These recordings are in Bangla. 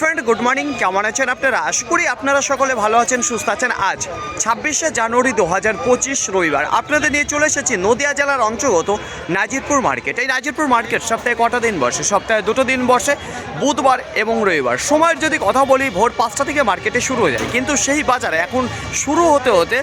ফ্রেন্ড গুড মর্নিং কেমন আছেন আপনারা? আশা করি আপনারা সকলে ভালো আছেন, সুস্থ আছেন। আজ ছাব্বিশে জানুয়ারি দু হাজার পঁচিশ রবিবার। আপনাদের নিয়ে চলে এসেছি নদিয়া জেলার অন্তর্গত নাজিরপুর মার্কেট। এই নাজিরপুর মার্কেট সপ্তাহে কটা দিন বসে? সপ্তাহে দুটো দিন বসে, বুধবার এবং রবিবার। সময়ের যদি কথা বলি, ভোর পাঁচটা থেকে মার্কেটে শুরু হয়ে যায়। কিন্তু সেই বাজারে এখন শুরু হতে হতে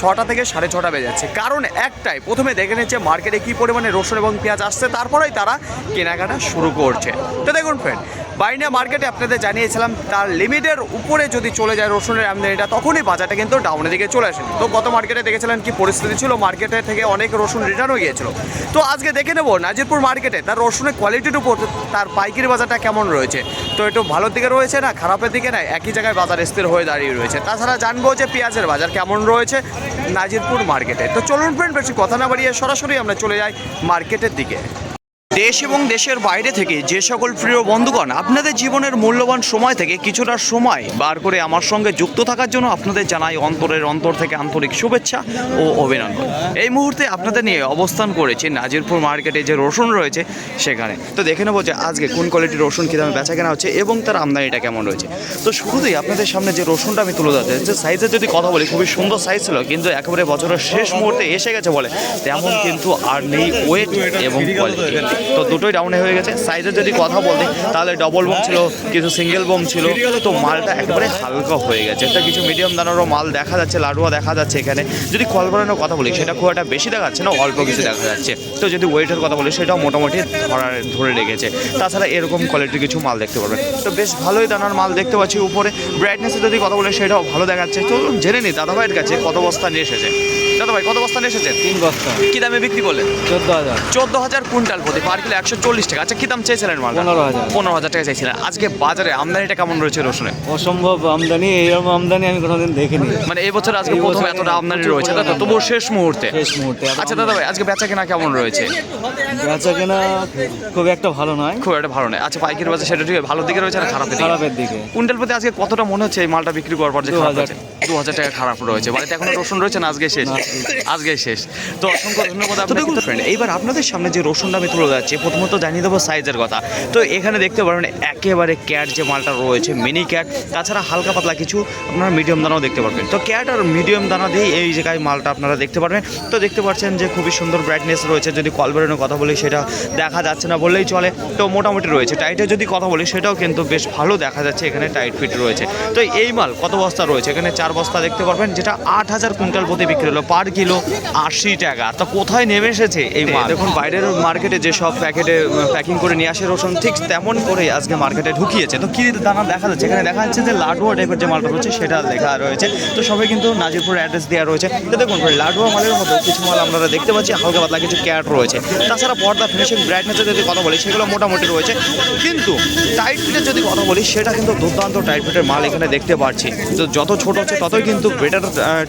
ছটা থেকে সাড়ে ছটা বেজে যাচ্ছে। কারণ একটাই, প্রথমে দেখে নিচ্ছে মার্কেটে কী পরিমাণে রসুন এবং পেঁয়াজ আসছে। তারপরেই তারা কেনাকাটা শুরু করছে। তো দেখুন ফ্রেন্ড বাইনা মার্কেটে আপনাদের জানিয়েছিলাম, তার লিমিটের উপরে যদি চলে যায় রসুনের আমদানিটা তখনই বাজারটা কিন্তু ডাউনের দিকে চলে আসে। তো গত মার্কেটে দেখেছিলেন কি পরিস্থিতি ছিল মার্কেটে থেকে অনেক রসুন রিটার্ন হয়ে গিয়েছিল। তো আজকে দেখে নেব, নাজিরপুর মার্কেটে তার রসুনের কোয়ালিটির উপর তার পাইকারি বাজারটা কেমন রয়েছে? তো একটু ভালোর দিকে রয়েছে না, খারাপের দিকে না, একই জায়গায় বাজার স্থির হয়ে দাঁড়িয়ে রয়েছে। তাছাড়া জানব যে পেঁয়াজের বাজার কেমন রয়েছে নাজিরপুর মার্কেটে তো চলুন ফ্রেন্ড বেশি কথা না বাড়িয়ে সরাসরি আমরা চলে যাই মার্কেটের দিকে। দেশ এবং দেশের বাইরে থেকে যে সকল প্রিয় বন্ধুগণ, আপনাদের জীবনের মূল্যবান সময় থেকে কিছুটা সময় বার করে আমার সঙ্গে যুক্ত থাকার জন্য আপনাদের জানাই অন্তরের অন্তর থেকে আন্তরিক শুভেচ্ছা ও অভিনন্দন। এই মুহূর্তে আপনাদের নিয়ে অবস্থান করেছি নাজিরপুর মার্কেটে যে রসুন রয়েছে সেখানে। তো দেখে নেব যে আজকে কোন কোয়ালিটির রসুন কী দামে বেচা কেনা হচ্ছে এবং তার আমদানিটা কেমন রয়েছে। তো শুরুতেই আপনাদের সামনে যে রসুনটা আমি তুলে ধরতে যে সাইজের যদি কথা বলি, খুবই সুন্দর সাইজ ছিল, কিন্তু একেবারে বছরের শেষ মুহূর্তে এসে গেছে বলে, তেমন কিন্তু আর নেই ওয়েট এবং কোয়ালিটি তো দুটোই ডাউনে হয়ে গেছে। সাইজের যদি কথা বলি তাহলে ডবল বোম ছিল কিছু সিঙ্গেল বোম ছিল। তো মালটা একেবারে হালকা হয়ে গেছে। তো কিছু মিডিয়াম দানারও মাল দেখা যাচ্ছে লাডুয়া দেখা যাচ্ছে এখানে। যদি কল বানানোর কথা বলি সেটা খুব একটা বেশি দেখাচ্ছে না অল্প কিছু দেখা যাচ্ছে। তো যদি ওয়েটের কথা বলি সেটাও মোটামুটি ধরার ধরে রেখেছে। তাছাড়া এরকম কোয়ালিটির কিছু মাল দেখতে পারবেন তো বেশ ভালোই দানার মাল দেখতে পাচ্ছি উপরে। ব্রাইটনেসে যদি কথা বলি সেটাও ভালো দেখাচ্ছে। চলুন জেনে নিই দাদাভাইয়ের কাছে কত বস্তা নিয়ে এসেছে? দাদাভাই কত বস্তা নিয়ে এসেছে? তিন বস্তা। কি দামে বিক্রি করলেন? চোদ্দ হাজার। চোদ্দ হাজার কুইন্টাল প্রতি। পার কিলো একশো চল্লিশ টাকা। আচ্ছা কি দাম চেয়েছিলেন মাল পনেরো হাজার। পনেরো হাজার টাকা চাইছিলেন। আজকে বাজারে আমদানিটা কেমন রয়েছে রসুনে অসম্ভব আমদানি এরকম আমদানি আমি কোনোদিন দেখিনি। মানে এবছর আজকে প্রথম এতটা আমদানি রয়েছে আমদানি। তবুও শেষ মুহূর্তে। শেষ মুহূর্তে আচ্ছা দাদা ভাই আজকে বেচা কেনা কেমন রয়েছে? বেচা কেনা খুব একটা ভালো নয়। খুব একটা ভালো নয়। আচ্ছা পাইকারি বাজার সেটা ঠিক ভালো দিকে রয়েছে না খারাপের দিকে? খারাপের দিকে। কুইন্টাল প্রতি আজকে কতটা মনে হচ্ছে এই মালটা বিক্রি করার পর যে খারাপ হাজার। আছে দু হাজার টাকা খারাপ রয়েছে। বাড়িতে এখনও রসুন রয়েছে না আজকে শেষ? আজকে শেষ। তো অসংখ্য ধন্যবাদ আপনাকে ফ্রেন্ড এইবার আপনাদের সামনে যে রসুনটা আমি তুলে যাচ্ছি। প্রথমত জানিয়ে দেবো সাইজের কথা। তো এখানে দেখতে পারবেন একেবারে ক্যাট যে মালটা রয়েছে মিনি ক্যাট তাছাড়া হালকা পাতলা কিছু আপনারা মিডিয়াম দানাও দেখতে পারবেন। তো ক্যাট আর মিডিয়াম দানা দিয়ে এই জায়গায় মালটা আপনারা দেখতে পারবেন। তো দেখতে পাচ্ছেন যে খুবই সুন্দর ব্রাইটনেস রয়েছে। যদি কল বেরোনোর কথা বলি সেটা দেখা যাচ্ছে না বললেই চলে। তো মোটামুটি রয়েছে। টাইটে যদি কথা বলি সেটাও কিন্তু বেশ ভালো দেখা যাচ্ছে। এখানে টাইট ফিট রয়েছে। তো এই মাল কত বস্তা রয়েছে? এখানে চার বস্তা দেখতে পারবেন যেটা আট হাজার কুইন্টাল প্রতি বিক্রি হলো। পার কিলো আশি টাকা। তো কোথায় নেমে এসেছে এই মাল? দেখুন বাইরের মার্কেটে যে সব প্যাকেটে প্যাকিং করে নিয়ে আসে রসুন। ঠিক তেমন করে আজকে মার্কেটে ঢুকিয়েছে। তো কি দানা দেখা যাচ্ছে? এখানে দেখা যাচ্ছে যে লাডুয়া টাইপের যে মালটা রয়েছে, সেটা লেখা রয়েছে। তো সবাই কিন্তু নাজিরপুর অ্যাড্রেস দেওয়া রয়েছে। তো দেখুন লাডুয়া মালের মতো কিছু মাল আমরা দেখতে পাচ্ছি। হালকা পাতলা কিছু ক্যাট রয়েছে। তাছাড়া পর্দা ফিনিশিং ব্রাইটনেসের যদি কথা বলি, সেগুলো মোটামুটি রয়েছে। কিন্তু টাইট ফিটের যদি কথা বলি, সেটা কিন্তু দুর্দান্ত টাইট ফিটের মাল এখানে দেখতে পাচ্ছি। তো যত ছোট হচ্ছে, ততই কিন্তু বেটার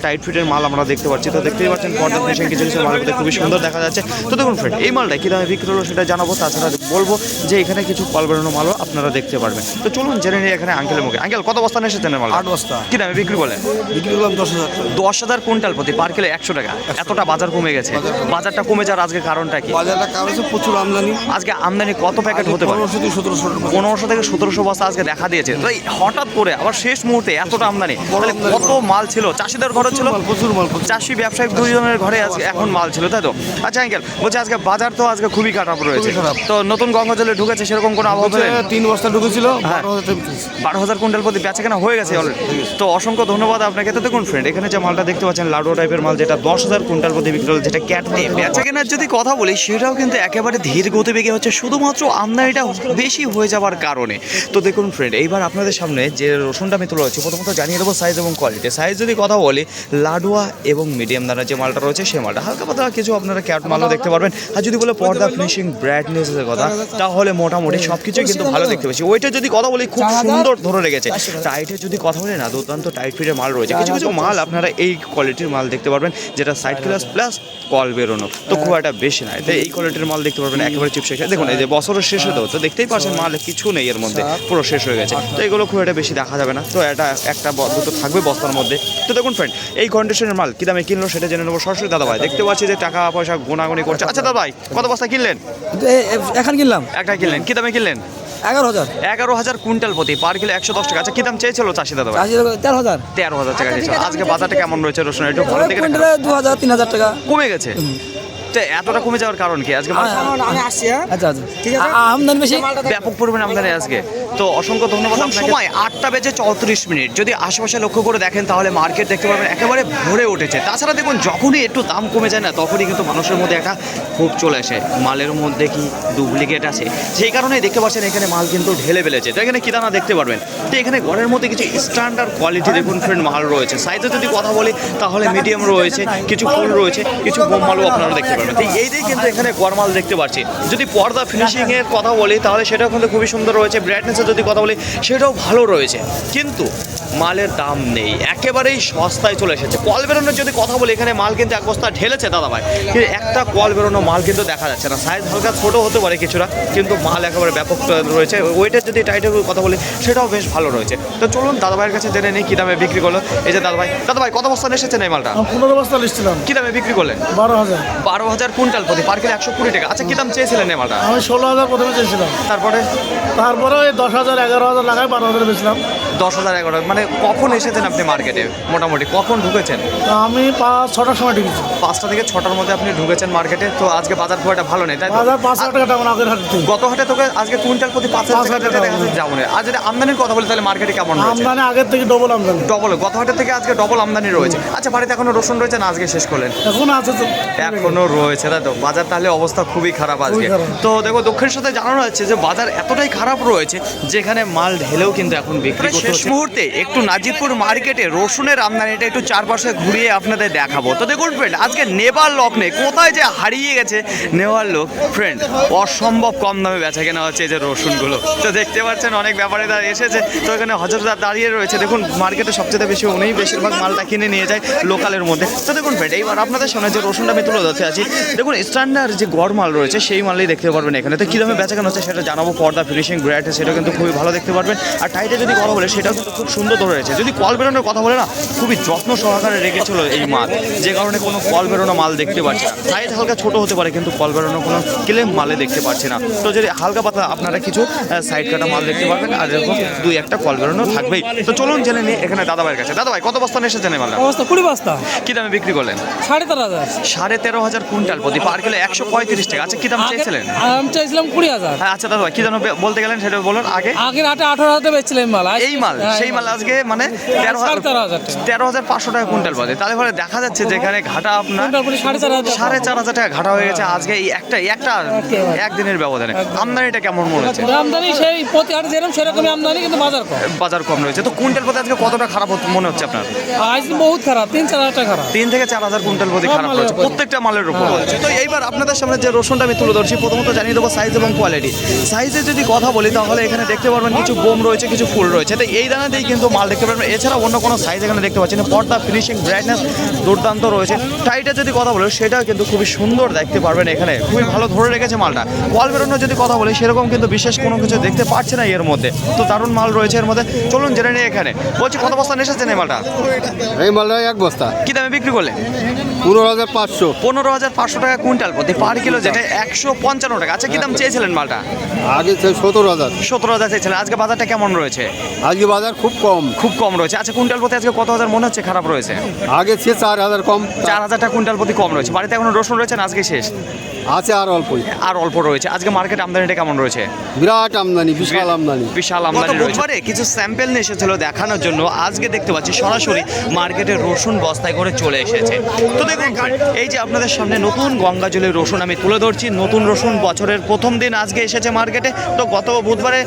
টাইট ফিটের মাল আমরা দেখতে পাচ্ছি। তো দেখতেই পাচ্ছেন, পর্দা ফিনিশিং কিছু কিছু মালগুলো খুবই সুন্দর দেখা যাচ্ছে। তো দেখুন ফ্রেন্ড এই মালটা কী দামে বিক্রি সেটা জানাব তাছাড়া বলব যে এখানে কিছু কল বেরোনো মালও আপনারা দেখতে পারবেন। তো চলুন জেনে নিই এখানে আঙ্কেলের মুখে। আঙ্কেল কত বস্তা নিয়ে এসেছেন মাল আট বস্তা। কি দামে বিক্রি করলেন বিক্রি করলাম দশ হাজার দশ হাজার কুইন্টাল প্রতি পার কিলো একশো টাকা। এতটা বাজার কমে গেছে। বাজারটা কমে যাওয়ার আজকে কারণটা কি? বাজারটা কারণ হচ্ছে প্রচুর আমদানি। আজকে আমদানি কত প্যাকেট হতে পারে? পনেরোশো থেকে সতেরোশো পনেরোশো থেকে সতেরোশো বস্তা আজকে দেখা দিয়েছে। তাই হঠাৎ করে আবার শেষ মুহূর্তে এতটা আমদানি। তাহলে কত মাল ছিল? চাষিদের ঘরে ছিল? প্রচুর মাল চাষি ব্যবসায়িক দুইজনের ঘরে আজকে এখন মাল। ছিল তাই তো? আচ্ছা আঙ্কেল বলছি আজকে বাজার তো আজকে খুবই খারাপ রয়েছে। তো নতুন গঙ্গা জলে ঢুকেছে সেরকম কোনো আবহাওয়া তিন বস্তা ঢুকেছিল হ্যাঁ। বারো হাজার কুইন্টাল প্রতি বেচা কেনা হয়ে গেছে অলরেডি তো অসংখ্য ধন্যবাদ আপনাকে। তো দেখুন ফ্রেন্ড এখানে যে মালটা দেখতে পাচ্ছেন লাডু টাইপের মাল যেটা দশ হাজার কুইন্টাল প্রতি বিক্রি হলো যেটা ক্যাট দিয়ে বেচা কেনার যদি কথা বলি সেটাও কিন্তু একেবারে ধীর গতিবেগে হচ্ছে। শুধুমাত্র আমদানিটা বেশি হয়ে যাওয়ার কারণে। তো দেখুন ফ্রেন্ড এইবার আপনাদের সামনে যে রসুনটা আমি তুলে হচ্ছে প্রথমত জানিয়ে দেবো সাইজ এবং কোয়ালিটি সাইজ যদি কথা বলি লাডুয়া এবং মিডিয়াম দানার যে মালটা রয়েছে সে মালটা হালকা পাতলা কিছু আপনারা ক্যাট মালও দেখতে পারবেন। আর যদি বলে পর্দা ফিনিশিং ব্রাইটনেসের কথা। তাহলে মোটামুটি সব কিছুই কিন্তু ভালো দেখতে পাচ্ছি। ওইটা যদি কথা বলি খুব সুন্দর ধরে রেখেছে। টাইটের যদি কথা বলি না দুর্দান্ত টাইট ফিটের মাল রয়েছে। কিছু কিছু মাল আপনারা এই কোয়ালিটির মাল দেখতে পারবেন যেটা সাইড ক্লাস প্লাস কল বেরোনো। তো খুব একটা বেশি নয় তো এই কোয়ালিটির মাল দেখতে পারবেন একেবারে চিপ শেষ দেখুন এই যে বছরের শেষ হতেও তো দেখতেই পাচ্ছেন মাল কিছু নেই এর মধ্যে। পুরো শেষ হয়ে গেছে। তো এগুলো খুব একটা বেশি দেখা যাবে না। তো এটা একটা দুটো থাকবে বস্তার মধ্যে। তো দেখুন ফ্রেন্ড এই কন্ডিশনের মাল কি দামে কিনলো সেটা জেনে নেব সরাসরি দাদা ভাই দেখতে পাচ্ছি যে টাকা পয়সা গোনাগুনি করছে। আচ্ছা দাদা ভাই কত বস্তা কিনলেন? এখন কিনলাম। একটা কিনলেন। কি দামে কিনলেন? এগারো হাজার। এগারো হাজার কুইন্টাল প্রতি পার কিলো একশো দশ টাকা। আচ্ছা কি দাম চেয়েছিল চাষি দাদা তেরো হাজার। তেরো হাজার টাকা চেয়েছিল। আজকে বাজারটা কেমন রয়েছে রসুন? একটু ভালো দু হাজার তিন হাজার টাকা। কমে গেছে? তো এতটা কমে যাওয়ার কারণ কি? আজকে আচ্ছা আচ্ছা। আ- আমদানি বেশি? ব্যাপক পরিমাণে আমদানি আজকে। তো অসংখ্য ধন্যবাদ সময়? আটটা বেজে চৌত্রিশ মিনিট। যদি আশেপাশে লক্ষ্য করে দেখেন তাহলে মার্কেট দেখতে পারবেন একেবারে ভরে উঠেছে। তাছাড়া দেখুন যখনই একটু দাম কমে যায় না তখনই কিন্তু মানুষের মধ্যে একটা খুব চলে আসে। মালের মধ্যে কি ডুপ্লিকেট আছে? সেই কারণেই দেখতে পাচ্ছেন এখানে মাল কিন্তু ঢেলে ফেলেছে। তো এখানে কি দানা দেখতে পারবেন? তো এখানে ঘরের মধ্যে কিছু স্ট্যান্ডার্ড কোয়ালিটি দেখুন ফ্রেন্ড মাল রয়েছে। সাইজে যদি কথা বলি তাহলে মিডিয়াম রয়েছে কিছু ফুল রয়েছে কিছু বোম মালও আপনারা দেখতে পারবেন তো এই দিয়ে কিন্তু এখানে গরমাল দেখতে পাচ্ছি। যদি পর্দা ফিনিশিং এর কথা বলি, তাহলে সেটাও কিন্তু খুবই সুন্দর রয়েছে। ব্রাইটনেসের যদি কথা বলি, সেটাও ভালো রয়েছে। কিন্তু মালের দাম নেই। একেবারেই সস্তায় চলে এসেছে। কল বেরোনোর যদি কথা বলি এখানে মাল কিন্তু এক বস্তা ঢেলেছে দাদা ভাই কিন্তু একটা কল বেরোনো মাল কিন্তু দেখা যাচ্ছে না। সাইজ হালকা ছোটো হতে পারে কিছুটা কিন্তু মাল একেবারে ব্যাপক রয়েছে। ওয়েটের যদি টাইটের কথা বলি সেটাও বেশ ভালো রয়েছে। তো চলুন দাদা ভাইয়ের কাছে জেনে নিই কী দামে বিক্রি করল। এই যে দাদা ভাই দাদা ভাই কত বস্তা এসেছেন এই মালটা? পনেরো বস্তা লিখছিলাম কী দামে বিক্রি করলেন? বারো হাজার। বারো হাজার কুইন্টাল প্রতি পার কিলো একশো কুড়ি টাকা। আচ্ছা কী দাম চেয়েছিলেন এই মালটা? আমি ষোলো হাজার প্রথমে চেয়েছিলাম। তারপরে? তারপরে ওই দশ হাজার এগারো হাজার লাগায় বারো হাজার বেছিলাম দশ হাজার এগারো মানে কখন এসেছেন আপনি মার্কেটে? মোটামুটি কখন ঢুকেছেন? আমি পাঁচ ছটার সময় ঢুকেছি। পাঁচটা থেকে ছটার মধ্যে আপনি ঢুকেছেন মার্কেটে তো আজকে বাজার খুব একটা ভালো নেই তাই তো? হাজার পাঁচ হাজার টাকা তেমন আগের হাতে গত হাটে তোকে আজকে কুইন্টাল প্রতি পাঁচ হাজার পাঁচ টাকা হাজার থেকে দেখা যাচ্ছে যেমন আর যদি আমদানির কথা বলি তাহলে মার্কেটে কেমন আমদানি আগের থেকে ডবল আমদানি। ডবল গত হাটের থেকে আজকে ডবল আমদানি রয়েছে। আচ্ছা বাড়িতে এখনও রসুন রয়েছে না আজকে শেষ করলেন? এখন আছে তো। এখনও রয়েছে তাই তো? বাজার তাহলে অবস্থা খুবই খারাপ আজকে। তো দেখো দক্ষিণের সাথে জানানো যাচ্ছে যে বাজার এতটাই খারাপ রয়েছে যেখানে মাল ঢেলেও কিন্তু এখন বিক্রি করতে শেষ মুহূর্তে একটু নাজিরপুর মার্কেটে রসুনের আমদানিটা একটু চারপাশে ঘুরিয়ে আপনাদের দেখাবো। তো দেখুন ফ্রেন্ড আজকে নেবার লক নেই। কোথায় যে হারিয়ে গেছে নেওয়ার লোক? ফ্রেন্ড অসম্ভব কম দামে বেচা কেনা হচ্ছে এই যে রসুনগুলো। তো দেখতে পাচ্ছেন অনেক ব্যাপারে তারা এসেছে। তো এখানে হজরদার দাঁড়িয়ে রয়েছে। দেখুন, মার্কেটে সবচেয়ে বেশি উনিই বেশিরভাগ মালটা কিনে নিয়ে যায় লোকালের মধ্যে। তো দেখুন ফ্রেন্ড এইবার আপনাদের সামনে যে রসুনটা আমি তুলে ধরতে আছি দেখুন স্ট্যান্ডার্ড যে গড় মাল রয়েছে সেই মালই দেখতে পারবেন এখানে। তো কী দামে বেচা কেনা হচ্ছে সেটা জানাব। পর্দা ফিনিশিং গ্রেড সেটা কিন্তু খুবই ভালো দেখতে পারবেন। আর টাইটে যদি কথা বলে সেটাও কিন্তু খুব সুন্দর ধরে রয়েছে যদি কল বেরোনোর কথা বলে না খুবই যত্ন সহকারে রেখেছিল এই মাল। যে কারণে কোনো কল বেরোনো মাল দেখতে পাচ্ছি না। সাইজ হালকা ছোট হতে পারে কিন্তু কল বেরোনো কোনো ক্লেম মালে দেখতে পাচ্ছি না। তো যদি হালকা পাতলা আপনারা কিছু সাইড কাটা মাল দেখতে পারবেন আর এরকম দুই একটা কল বেরোনো থাকবেই। তো চলুন জেনে নিই এখানে দাদা ভাইয়ের কাছে। দাদা ভাই কত বস্তা এসেছেন এই মালটা? অবস্থা কুড়ি বস্তা। কী দামে বিক্রি করলেন? সাড়ে তেরো হাজার। সাড়ে তেরো হাজার কুইন্টাল প্রতি পার কিলো একশো পঁয়ত্রিশ টাকা। আচ্ছা কী দাম চেয়েছিলেন? আমি চাইছিলাম কুড়ি হাজার। হ্যাঁ আচ্ছা দাদা ভাই কী দাম বলতে গেলেন সেটা বলুন আগে। আগের হাটে আঠারো হাজার বেচছিলাম মাল। এই মাল? হ্যাঁ, সেই মাল আজকে মানে তেরো তেরো হাজার পাঁচশো টাকা কুইন্টাল পাবে তাহলে পরে দেখা যাচ্ছে যে এখানে ঘাটা আপনার সাড়ে চার হাজার টাকা। ঘাটা হয়ে গেছে আজকে এই একটা একটা একদিনের ব্যবধানে। আমদানিটা কেমন মনে হচ্ছে? আমদানি সেই প্রতি হাটে যেরকম সেরকমই আমদানি কিন্তু বাজার কম। বাজার কম রয়েছে। তো কুইন্টাল প্রতি আজকে কতটা খারাপ মনে হচ্ছে আপনার? আজ বহুত খারাপ তিন চার হাজার টাকা খারাপ। তিন থেকে চার হাজার কুইন্টাল প্রতি খারাপ রয়েছে প্রত্যেকটা মালের উপর রয়েছে তো এইবার আপনাদের সামনে যে রসুনটা আমি তুলে ধরছি প্রথমত জানিয়ে দেবো সাইজ এবং কোয়ালিটি সাইজে যদি কথা বলি তাহলে এখানে দেখতে পারবেন কিছু বোম রয়েছে কিছু ফুল রয়েছে। তো এই দানাতেই কিন্তু মাল দেখতে পারবেন। এছাড়া অন্য কোনো সাইজ এখানে দেখতে পাচ্ছেন। পর্দা ফিনিশিং ব্রাইটনেস দুর্দান্ত রয়েছে। টাইটে যদি কথা বলে সেটাও কিন্তু খুবই সুন্দর দেখতে পারবেন এখানে। খুবই ভালো ধরে রেখেছে মালটা। কল বেরোনো যদি কথা বলি সেরকম কিন্তু বিশেষ কোনো কিছু দেখতে পাচ্ছে না এর মধ্যে। তো দারুণ মাল রয়েছে এর মধ্যে। চলুন জেনে নিই এখানে। বলছি কত বস্তা এসেছেন এই মালটা? এই মালটা এক বস্তা। কি দামে বিক্রি করলেন? পনেরো হাজার পাঁচশো। পনেরো হাজার পাঁচশো টাকা কুইন্টাল প্রতি পার কিলো যেটা একশো পঞ্চান্ন টাকা। আচ্ছা কি দাম চেয়েছিলেন মালটা? আগে সতেরো হাজার। সতেরো হাজার চেয়েছিলেন। আজকে বাজারটা কেমন রয়েছে? আজকে বাজার খুব কম। খুব কম রয়েছে। আচ্ছা কুইন্টাল প্রতি আজকে কত হাজার? মনে হচ্ছে খারাপ রয়েছে। আগে সে চার হাজার কম। চার হাজার টাকা কুইন্টাল প্রতি কম রয়েছে। বাড়িতে এখন রসুন রয়েছে আজকে শেষ। আছে আর অল্পই। আর অল্প রয়েছে। আজকে মার্কেট আমদানিটা কেমন রয়েছে? বিরাট আমদানি বিশাল আমদানি। বিশাল আমদানি রয়েছে। কিছু স্যাম্পেল নিয়ে এসেছিল দেখানোর জন্য। আজকে দেখতে পাচ্ছি সরাসরি মার্কেটে রসুন বস্তায় করে চলে এসেছে। তো দেখুন এই যে আপনাদের সামনে নতুন গঙ্গা জলের রসুন আমি তুলে ধরছি। নতুন রসুন বছরের প্রথম দিন আজকে এসেছে মার্কেটে তো গত বুধবারে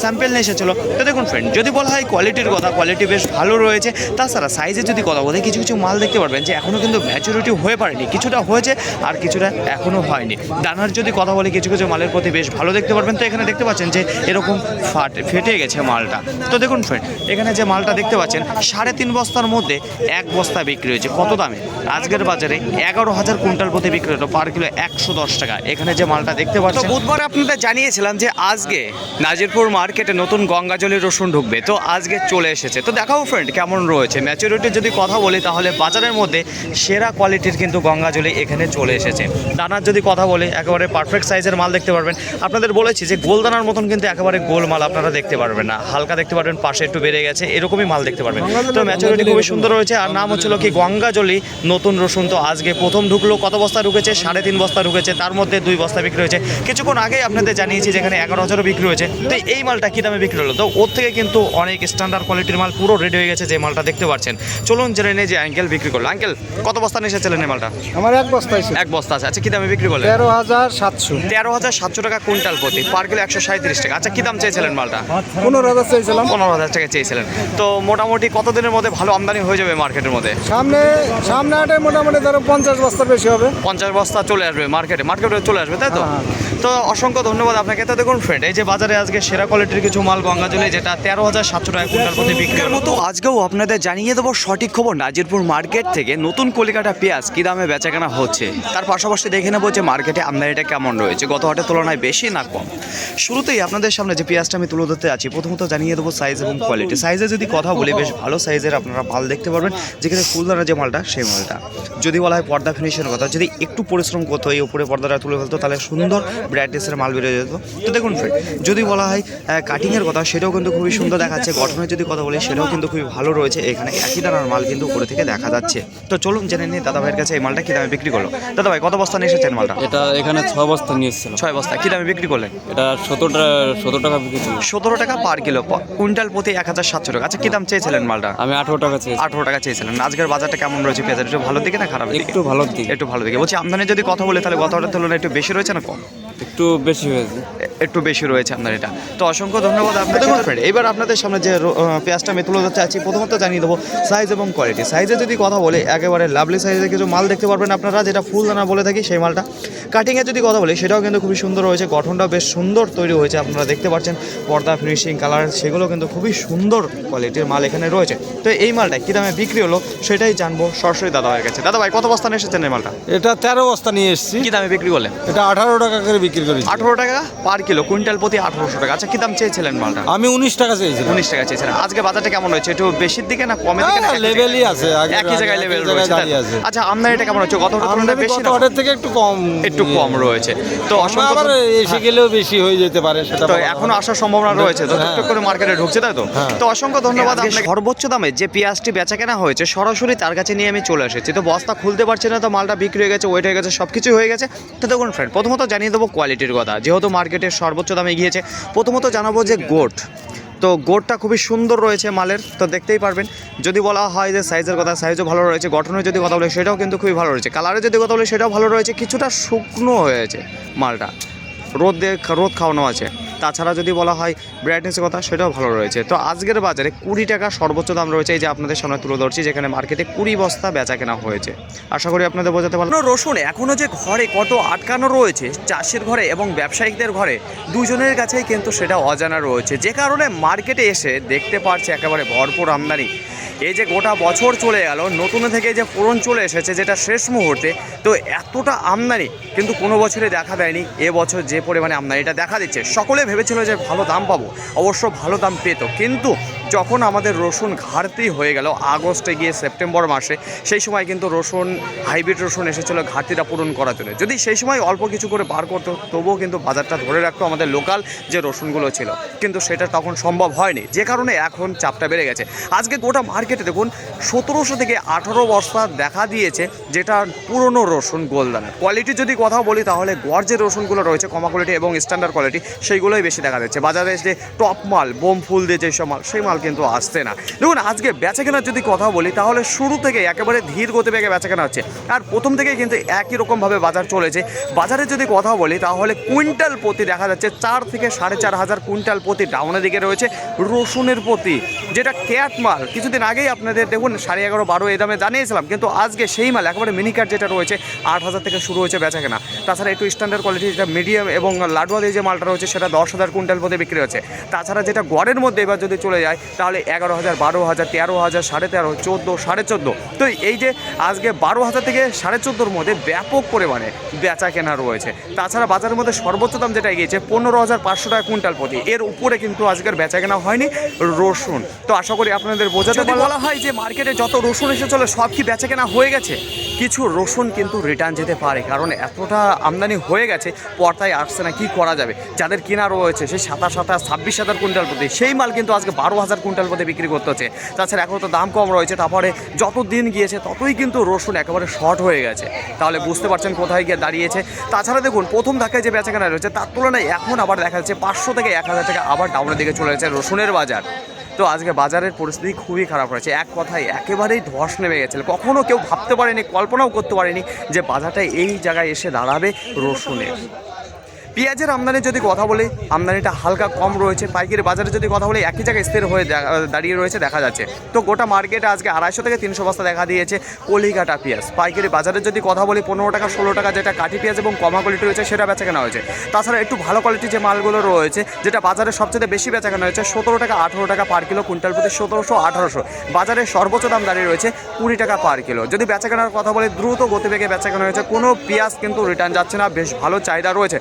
স্যাম্পেল নিয়ে এসেছিল। তো দেখুন ফ্রেন্ড যদি বলা হয় কোয়ালিটির কথা কোয়ালিটি বেশ ভালো রয়েছে। তাছাড়া সাইজে যদি কথা বলে কিছু কিছু মাল দেখতে পারবেন যে এখনও কিন্তু ম্যাচুরিটি হয়ে পারেনি। কিছুটা হয়েছে আর কিছুটা এখনও হয়নি। দানার যদি কথা বলি কিছু কিছু মালের প্রতি বেশ ভালো দেখতে পারবেন। তো এখানে দেখতে পাচ্ছেন যে এরকম ফাট ফেটে গেছে মালটা। তো দেখুন ফ্রেন্ড এখানে যে মালটা দেখতে পাচ্ছেন সাড়ে তিন বস্তার মধ্যে এক বস্তা বিক্রি হয়েছে। কত দামে? আজকের বাজারে এগারো হাজার কুইন্টাল প্রতি বিক্রি হলো পার কিলো একশো দশ টাকা। এখানে যে মালটা দেখতে পাচ্ছেন বুধবার আপনাদের জানিয়েছিলাম যে আজকে নাজিরপুর মার্কেটে নতুন গঙ্গা জলের রসুন ঢুকবে। তো তো আজকে চলে এসেছে। তো দেখাও ফ্রেন্ড কেমন রয়েছে। ম্যাচুরিটির যদি কথা বলি তাহলে বাজারের মধ্যে সেরা কোয়ালিটির কিন্তু গঙ্গাজলি এখানে চলে এসেছে। দানার যদি কথা বলি একেবারে পারফেক্ট সাইজের মাল দেখতে পারবেন। আপনাদের বলেছি যে গোলদানার মতন কিন্তু একেবারে গোল মাল আপনারা দেখতে পারবেন না। হালকা দেখতে পারবেন পাশে একটু বেড়ে গেছে এরকমই মাল দেখতে পারবেন। তো ম্যাচুরিটি খুবই সুন্দর রয়েছে আর নাম হচ্ছিল কি গঙ্গাজলি নতুন রসুন। তো আজকে প্রথম ঢুকলো কত বস্তা ঢুকেছে? সাড়ে তিন বস্তা ঢুকেছে তার মধ্যে দুই বস্তা বিক্রি হয়েছে। কিছুক্ষণ আগে আপনাদের জানিয়েছি যেখানে এগারো হাজারও বিক্রি হয়েছে। তো এই মালটা কী দামে বিক্রি হলো? তো ওর থেকে কিন্তু অনেক স্ট্যান্ডার্ড কোয়ালিটির মাল পুরো রেডি হয়ে গেছে যে মালটা দেখতে পাচ্ছেন। চলুন জেনে নেই যে আঙ্কেল বিক্রি করল। আঙ্কেল কত বস্তা নিয়ে এসেছিলেন এই মালটা? আমার এক বস্তা এক বস্তা আছে। আচ্ছা কী দামে বিক্রি করলেন তেরো হাজার সাতশো। তেরো হাজার সাতশো টাকা কুইন্টাল প্রতি। পার কিলো একশো সাঁত্রিশ টাকা। আচ্ছা কী দাম চেয়েছিলেন মালটা? পনেরো হাজার চাইছিলাম পনেরো হাজার টাকা চেয়েছিলেন। তো মোটামুটি কতদিনের মধ্যে ভালো আমদানি হয়ে যাবে মার্কেটের মধ্যে? সামনে সামনে হাটে মোটামুটি ধরো পঞ্চাশ বস্তার বেশি হবে। পঞ্চাশ বস্তা চলে আসবে মার্কেটে। মার্কেটে চলে আসবে তাই তো? হ্যাঁ। তো অসংখ্য ধন্যবাদ আপনাকে। তো দেখুন ফ্রেন্ড এই যে বাজারে আজকে সেরা কোয়ালিটির কিছু মাল গঙ্গাজলে যেটা তেরো হাজার সাতশো টাকা কুইন্টাল প্রতি বিক্রি মতো আজকেও আপনাদের জানিয়ে দেবো সঠিক খবর। নাজিরপুর মার্কেট থেকে নতুন কলিকাটা পেঁয়াজ কী দামে বেচাকেনা হচ্ছে? তার পাশাপাশি দেখে নেব যে মার্কেটে আমদানিটা কেমন রয়েছে? গত হাটের তুলনায় বেশি না কম? শুরুতেই আপনাদের সামনে যে পেঁয়াজটা আমি তুলে ধরতে আছি প্রথমত জানিয়ে দেবো সাইজ এবং কোয়ালিটি সাইজে যদি কথা বলি, বেশ ভালো সাইজের আপনারা মাল দেখতে পারবেন, যেখানে ফুলদানা যে মালটা, সেই মালটা। যদি বলা হয় পর্দা ফিনিশের কথা, যদি একটু পরিশ্রম করতো এই উপরে পর্দাটা তুলে ফেলতো, তাহলে সুন্দর ব্রাইটনেসের মাল বেরিয়ে যেত। তো দেখুন যদি বলা হয় কাটিংয়ের কথা, সেটাও কিন্তু খুবই সুন্দর দেখাচ্ছে। গঠনের যদি কথা বলি, সেটাও কিন্তু খুবই ভালো রয়েছে। এখানে একই দানার মাল কিন্তু উপরে থেকে দেখা যাচ্ছে। তো চলুন জেনে নিই দাদা ভাইয়ের কাছে এই মালটা কী দামে বিক্রি করল। দাদা ভাই কত বস্তা নিয়ে এসেছেন মালটা? এটা এখানে ছ বস্তা নিয়ে ছয় বস্তা। কী দামে বিক্রি করলেন? এটা সতেরো টাকা সতেরো টাকা বিক্রি ছিল সতেরো টাকা পার কিলো। কুইন্টাল প্রতি এক হাজার সাতশো টাকা। আচ্ছা কী দাম চেয়েছিলেন মালটা? আমি আঠেরো টাকা চেয়েছি আঠেরো টাকা চেয়েছিলেন। আজকের বাজারটা কেমন রয়েছে পেঁয়াজের? একটু ভালো দিকে না খারাপ একটু ভালো দিক। একটু ভালো দিকে। বলছি আমদানি যদি কথা বলে তাহলে গত তুলনায় একটু বেশি রয়েছে না কম? একটু বেশি হয়েছে। একটু বেশি রয়েছে আপনার এটা। তো অসংখ্য ধন্যবাদ আপনাদের friend, এবার আপনাদের সামনে যে পেঁয়াজটা আমি তুলে ধরতে আছি প্রথমত জানিয়ে দেবো সাইজ এবং কোয়ালিটি সাইজে যদি কথা বলি একেবারে লাভলি সাইজে কিছু মাল দেখতে পারবেন আপনারা যেটা ফুল দানা বলে থাকি সেই মালটা। কাটিংয়ে যদি কথা বলি সেটাও কিন্তু খুবই সুন্দর হয়েছে গঠনটাও বেশ সুন্দর তৈরি হয়েছে আপনারা দেখতে পাচ্ছেন পর্দা ফিনিশিং কালার সেগুলো কিন্তু খুবই সুন্দর কোয়ালিটির মাল এখানে রয়েছে। তো এই মালটা কী দামে বিক্রি হলো সেটাই জানব সরাসরি দাদা ভাইয়ের কাছে। দাদা ভাই কত বস্তা নিয়ে এসেছেন এই মালটা? এটা তেরো বস্তা নিয়ে এসেছি। কী দামে বিক্রি করলেন? এটা আঠারো টাকা করে বিক্রি করেছি। আঠারো টাকা পার কিলো কুইন্টাল প্রতি আঠারোশো টাকা। আচ্ছা কী দাম চেয়েছিলেন মালটা? আমি উনিশ টাকা চেয়েছিলাম। উনিশ টাকা চেয়েছিলেন। আজকে বাজারটা কেমন রয়েছে একটু বেশির দিকে না কমের দিকে হ্যাঁ, লেভেলই আছে। একই জায়গায় লেভেল রয়েছে। আচ্ছা আমদানিটা কেমন হচ্ছে? গত তুলনায় বেশি হাটের থেকে একটু কম। একটু কম রয়েছে। তো আবার এসে গেলেও বেশি হয়ে যেতে পারে সেটা তো এখনও আসার সম্ভাবনা রয়েছে। তো হ্যাঁ। টুকটুক করে মার্কেটে ঢুকছে তাই তো? হ্যাঁ। তো অসংখ্য ধন্যবাদ আপনাকে। সর্বোচ্চ দামে যে পেঁয়াজটি বেচা কেনা হয়েছে সরাসরি তার কাছে নিয়ে আমি চলে এসেছি। তো বস্তা খুলতে পারছি না তো মালটা বিক্রি হয়ে গেছে ওয়েট হয়ে গেছে সব কিছুই হয়ে গেছে। তো দেখুন ফ্রেন্ড প্রথমত জানিয়ে দেবো কোয়ালিটির কথা। যেহেতু মার্কেটের সর্বোচ্চ দামে গিয়েছে প্রথমত জানাব যে গোট তো গোটটা খুবই সুন্দর রয়েছে মালের, তো দেখতেই পারবেন। যদি বলা হয় যে সাইজের কথা সাইজও ভালো রয়েছে, গঠনের যদি কথা বলে, সেটাও কিন্তু খুবই ভালো রয়েছে। কালারে যদি কথা বলে, সেটাও ভালো রয়েছে। কিছুটা শুকনো হয়েছে মালটা। রোদ দিয়ে রোদ খাওয়ানো আছে। তাছাড়া যদি বলা হয় ব্রাইটনেসের কথা, সেটাও ভালো রয়েছে। তো আজকের বাজারে কুড়ি টাকা সর্বোচ্চ দাম রয়েছে। এই যে আপনাদের সামনে তুলে ধরছি, যেখানে মার্কেটে কুড়ি বস্তা বেচা কেনা হয়েছে। আশা করি আপনাদের বোঝাতে পারলাম। রসুন এখনও যে ঘরে কত আটকানো রয়েছে, চাষির ঘরে এবং ব্যবসায়িকদের ঘরে দুজনের কাছেই কিন্তু সেটা অজানা রয়েছে। যে কারণে মার্কেটে এসে দেখতে পারছে একেবারে ভরপুর আমদানি। এই যে গোটা বছর চলে গেল, নতুন থেকে যে পূরণ চলে এসেছে, যেটা শেষ মুহূর্তে, তো এতটা আমদানি কিন্তু কোনো বছরে দেখা দেয়নি। এ বছর যে পরিমাণে আমদানিটা দেখা দিচ্ছে, সকলে ভেবেছিল যে ভালো দাম পাবো, অবশ্য ভালো দাম পেতো। কিন্তু যখন আমাদের রসুন ঘাটতি হয়ে গেল, আগস্টে গিয়ে সেপ্টেম্বর মাসে, সেই সময় কিন্তু রসুন, হাইব্রিড রসুন এসেছিল ঘাটতিটা পূরণ করার জন্য। যদি সেই সময় অল্প কিছু করে বার করতো, তবুও কিন্তু বাজারটা ধরে রাখতো আমাদের লোকাল যে রসুনগুলো ছিল। কিন্তু সেটা তখন সম্ভব হয়নি। যে কারণে এখন চাপটা বেড়ে গেছে। আজকে গোটা মার্কেটে দেখুন, সতেরোশো থেকে আঠারো বস্তা দেখা দিয়েছে যেটা পুরনো রসুন গোলদানা কোয়ালিটি যদি কথা বলি তাহলে গড় যে রসুনগুলো রয়েছে কমা কোয়ালিটি এবং স্ট্যান্ডার্ড কোয়ালিটি সেইগুলোই বেশি দেখা যাচ্ছে। বাজারে যে টপ মাল, বোম ফুল দিয়ে যেসব মাল, সেই মাল কিন্তু আসছে না। দেখুন, আজকে বেচা কেনার যদি কথা বলি তাহলে শুরু থেকে একেবারে ধীর গতিবেগে বেচা কেনা হচ্ছে। আর প্রথম থেকে কিন্তু একই রকমভাবে বাজার চলেছে। বাজারে যদি কথা বলি তাহলে কুইন্টাল প্রতি দেখা যাচ্ছে চার থেকে সাড়ে চার হাজার কুইন্টাল প্রতি ডাউনের দিকে রয়েছে রসুনের প্রতি, যেটা ক্যাট মাল, কিছুদিন আগেই আপনাদের দেখুন সাড়ে এগারো বারো এই দামে জানিয়েছিলাম কিন্তু আজকে সেই মাল একেবারে মিনি কাট যেটা রয়েছে আট হাজার থেকে শুরু হয়েছে বেচা কেনা। তাছাড়া একটু স্ট্যান্ডার্ড কোয়ালিটি যেটা মিডিয়াম এবং লাডুয়া দিয়ে যে মালটা রয়েছে সেটা দশ দশ হাজার কুইন্টাল পথে বিক্রি হচ্ছে। তাছাড়া যেটা গড়ের মধ্যে এবার যদি চলে যায় তাহলে এগারো হাজার বারো হাজার তেরো হাজার সাড়ে তেরো চোদ্দ সাড়ে চোদ্দ। তো এই যে আজকে বারো হাজার থেকে সাড়ে চোদ্দোর মধ্যে ব্যাপক পরিমাণে বেচা কেনা রয়েছে। তাছাড়া বাজারের মধ্যে সর্বোচ্চ দাম যেটা এগিয়েছে পনেরো হাজার পাঁচশো টাকা কুইন্টাল প্রতি। এর উপরে কিন্তু আজকের বেচা কেনা হয়নি রসুন। তো আশা করি আপনাদের বোঝাতে পারলাম। বলা হয় যে মার্কেটে যত রসুন এসে চলে, সব কি বেচা কেনা হয়ে গেছে? কিছু রসুন কিন্তু রিটার্ন যেতে পারে, কারণ এতটা আমদানি হয়ে গেছে, পর্দায় আসছে না, কি করা যাবে? যাদের কেনা রয়েছে, সেই সাতাশ সাতাশ ছাব্বিশ হাজার কুইন্টাল প্রতি, সেই মাল কিন্তু আজকে বারো হাজার কুইন্টাল প্রতি বিক্রি করতে হচ্ছে। তাছাড়া এখন তো দাম কম রয়েছে, তারপরে যত দিন গিয়েছে, ততই কিন্তু রসুন একেবারে শর্ট হয়ে গেছে। তাহলে বুঝতে পারছেন কোথায় গিয়ে দাঁড়িয়েছে। তাছাড়া দেখুন, প্রথম ধাক্কায় যে বেচাকেনা রয়েছে, তার তুলনায় এখন আবার দেখা যাচ্ছে পাঁচশো থেকে এক হাজার টাকা আবার ডাউনের দিকে চলে যাচ্ছে রসুনের বাজার। তো আজকে বাজারের পরিস্থিতি খুবই খারাপ হয়েছে। এক কথায় একেবারেই ধস নেমে গেছিল। কখনও কেউ ভাবতে পারেনি, কল্পনাও করতে পারেনি যে বাজারটা এই জায়গায় এসে দাঁড়াবে রসুনের। পেঁয়াজের আমদানির যদি কথা বলি, আমদানিটা হালকা কম রয়েছে। পাইকারি বাজারে যদি কথা বলি, একই জায়গায় স্থির হয়ে দাঁড়িয়ে রয়েছে দেখা যাচ্ছে। তো গোটা মার্কেটে আজকে আড়াইশো থেকে তিনশো বস্তা দেখা দিয়েছে কলিকাটা পেঁয়াজ। পাইকারি বাজারে যদি কথা বলি, পনেরো টাকা, ষোলো টাকা যেটা কাঠি পেঁয়াজ এবং কমা কোয়ালিটি রয়েছে, সেটা বেচা কেনা হয়েছে। তাছাড়া একটু ভালো কোয়ালিটির যে মালগুলো রয়েছে, যেটা বাজারে সবচেয়ে বেশি বেচা কেনা হয়েছে, সতেরো টাকা, আঠেরো টাকা পার কিলো কুইন্টাল প্রতি সতেরোশো, আঠারোশো। বাজারে সর্বোচ্চ দাম দাঁড়িয়ে রয়েছে কুড়ি টাকা পার কিলো যদি বেচা কেনার কথা বলি, দ্রুত গতিবেগে বেচা কেনা হয়েছে। কোনো পেঁয়াজ কিন্তু রিটার্ন যাচ্ছে না, বেশ ভালো চাহিদা রয়েছে।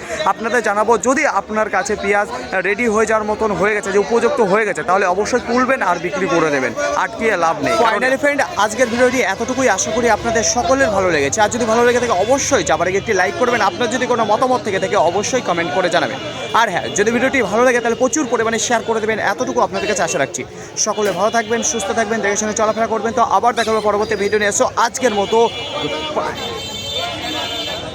আপনাদের জানাব, যদি আপনার কাছে পেঁয়াজ রেডি হয়ে যাওয়ার মতন হয়ে গেছে, যে উপযুক্ত হয়ে গেছে, তাহলে অবশ্যই তুলবেন আর বিক্রি করে দেবেন। আটকিয়ে লাভ নেই। ফাইনালি ফ্রেন্ড আজকের ভিডিওটি এতটুকুই। আশা করি আপনাদের সকলের ভালো লেগেছে। আর যদি ভালো লেগে থাকে, অবশ্যই যাবার একটি লাইক করবেন। আপনার যদি কোনো মতামত থেকে থাকে, অবশ্যই কমেন্ট করে জানাবেন। আর হ্যাঁ যদি ভিডিওটি ভালো লাগে, তাহলে প্রচুর পরিমাণে শেয়ার করে দেবেন। এতটুকু আপনাদের কাছে আশা রাখছি। সকলে ভালো থাকবেন, সুস্থ থাকবেন, দেখে শুনে চলাফেরা করবেন। তো আবার দেখা হবে পরবর্তী ভিডিও নিয়ে। এসো আজকের মতো.